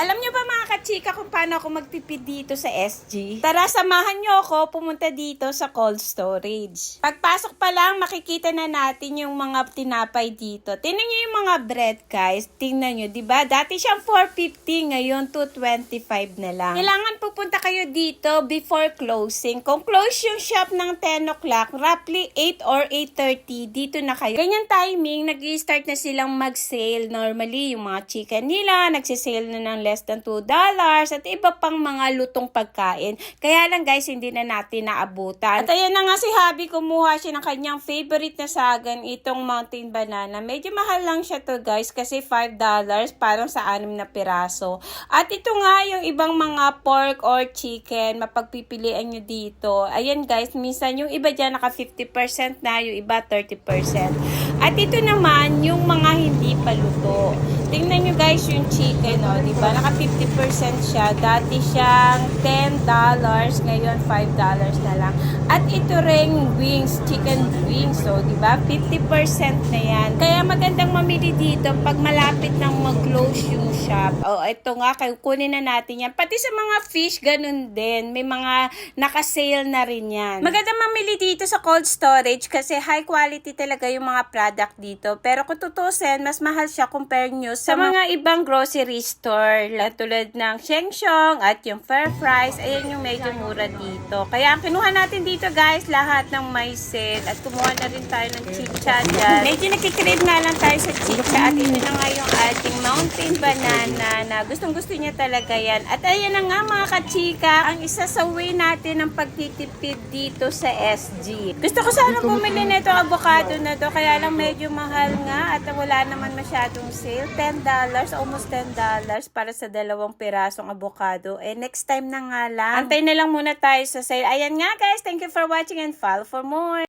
Alam niyo ba mga kachika kung paano ako magtipid dito sa SG? Tara, samahan niyo ako pumunta dito sa cold storage. Pagpasok pa lang, makikita na natin yung mga tinapay dito. Tingnan niyo yung mga bread, guys. Tingnan niyo, di ba? Dati siyang 450, ngayon 225 na lang. Kailangan pupunta kayo dito before closing. Kung close yung shop ng 10 o'clock, roughly 8 or 8.30, dito na kayo. Ganyan timing, nag start na silang mag-sale. Normally, yung mga chicken nila, nagsisale na ng less than $2 at iba pang mga lutong pagkain. Kaya lang guys, hindi na natin naabutan. At ayan na nga si Habi, kumuha siya ng kanyang favorite na sagan, itong mountain banana. Medyo mahal lang siya to guys, kasi $5 parang sa anim na piraso. At ito nga yung ibang mga pork or chicken, mapagpipilian nyo dito. Ayan guys, minsan yung iba dyan naka 50% na, yung iba 30%. At ito naman, yung mga hindi pa luto. Tingnan nyo guys yung chicken, oh, di ba? Naka 50% siya. Dati siyang $10, ngayon $5 na lang. At ito ring wings, chicken wings, so, di ba? 50% na yan. Kaya magandang mamili dito pag malapit nang mag-close yung shop. Oh, ito nga, kunin na natin yan. Pati sa mga fish, ganun din. May mga naka-sale na rin yan. Magandang mamili dito sa cold storage kasi high quality talaga yung mga product dito. Pero kung tutusin, mas mahal siya compare nyo sa mga ibang grocery store. la- Tulad ng Shengshong at yung Fair Price. Ayan yung medyo mura dito. Kaya ang kinuha natin dito guys, lahat ng sale. At kumuha na rin tayo ng chicha dyan. Medyo nakikrave nga lang tayo sa chicha. At ito na nga yung ating mountain banana na gustong gusto niya talaga yan. At ayan na nga mga kachika, ang isa sa way natin ng pagtitipid dito sa SG. Gusto ko sana bumili nito avocado na to, kaya lang medyo mahal nga at wala naman masyadong sale. $10, almost $10 para sa dalawang pirasong avocado. Eh, next time na nga lang. Antay na lang muna tayo sa sale. Ayan nga guys, thank you for watching and follow for more.